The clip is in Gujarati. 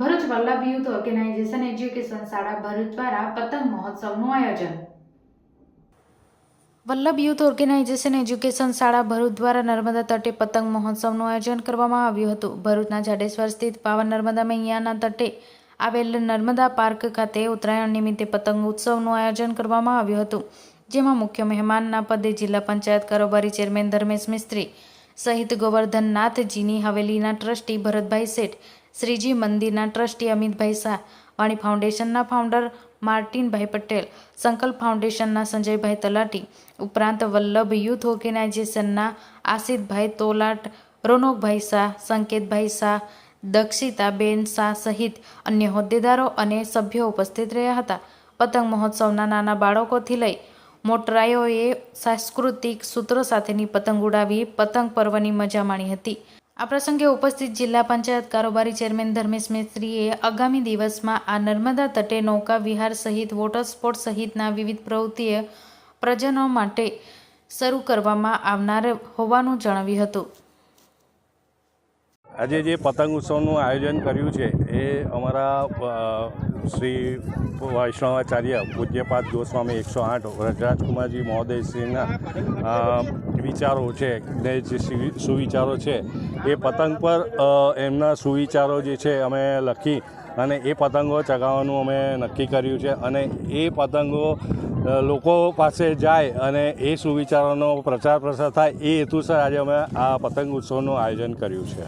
Bharuch Vallabh youth organisation education શાળા ભરૂચ દ્વારા પતંગ મહોત્સવનું આયોજન. વલ્લભ યુથ ઓર્ગેનાઇઝેશન એજ્યુકેશન શાળા ભરૂચ દ્વારા નર્મદા તટે પતંગ મહોત્સવનું આયોજન કરવામાં આવ્યું હતું. ભરૂચના જાડેશ્વર સ્થિત પાવન નર્મદા મૈયાના તટે આવેલ નર્મદા પાર્ક ખાતે ઉત્તરાયણ નિમિત્તે પતંગ ઉત્સવનું આયોજન કરવામાં આવ્યું હતું, જેમાં મુખ્ય મહેમાનના પદે જિલ્લા પંચાયત કારોબારી ચેરમેન ધર્મેશ મિસ્ત્રી સહિત ગોવર્ધનનાથજીની હવેલીના ટ્રસ્ટી ભરતભાઈ શેઠ, શ્રીજી મંદિરના ટ્રસ્ટી અમિતભાઈ શાહ વાણી ફાઉન્ડેશનના ફાઉન્ડર માર્ટિનભાઈ પટેલ, સંકલ્પ ફાઉન્ડેશનના સંજયભાઈ તલાટી, ઉપરાંત વલ્લભ યુથ ઓર્ગેનાઇઝેશનના આસિદભાઈ તોલાટ, રોનકભાઈ શાહ, સંકેતભાઈ શાહ, દક્ષિતાબેન શાહ સહિત અન્ય હોદ્દેદારો અને સભ્યો ઉપસ્થિત રહ્યા હતા. પતંગ મહોત્સવના નાના બાળકોથી લઈ મોટરાયોએ સાંસ્કૃતિક સૂત્રો સાથેની પતંગ ઉડાવી પતંગ પર્વની મજા માણી હતી. આ પ્રસંગે ઉપસ્થિત જિલ્લા પંચાયત કારોબારી ચેરમેન ધર્મેશ મિસ્ત્રીએ આગામી દિવસમાં આ નર્મદા તટે નૌકા વિહાર સહિત વોટર સ્પોર્ટ સહિતના વિવિધ પ્રવૃત્તિએ પ્રજનો માટે શરૂ કરવામાં આવનાર હોવાનું જણાવ્યું હતું. આજે જે પતંગ ઉત્સવનું આયોજન કર્યું છે, એ અમારા શ્રી વૈષ્ણવાચાર્ય પૂજ્યપાદ ગોસ્વામી એકસો આઠ રાજકુમારજી મહોદયશ્રીના વિચારો છે, ને જે સુવિચારો છે, એ પતંગ પર એમના સુવિચારો જે છે, અમે લખી અને એ પતંગો ચગાવવાનું અમે નક્કી કર્યું છે અને એ પતંગો લોકો પાસે જાય અને એ સુવિચારોનો પ્રચાર પ્રસાર થાય, એ હેતુસર આજે અમે આ પતંગ ઉત્સવનું આયોજન કર્યું છે.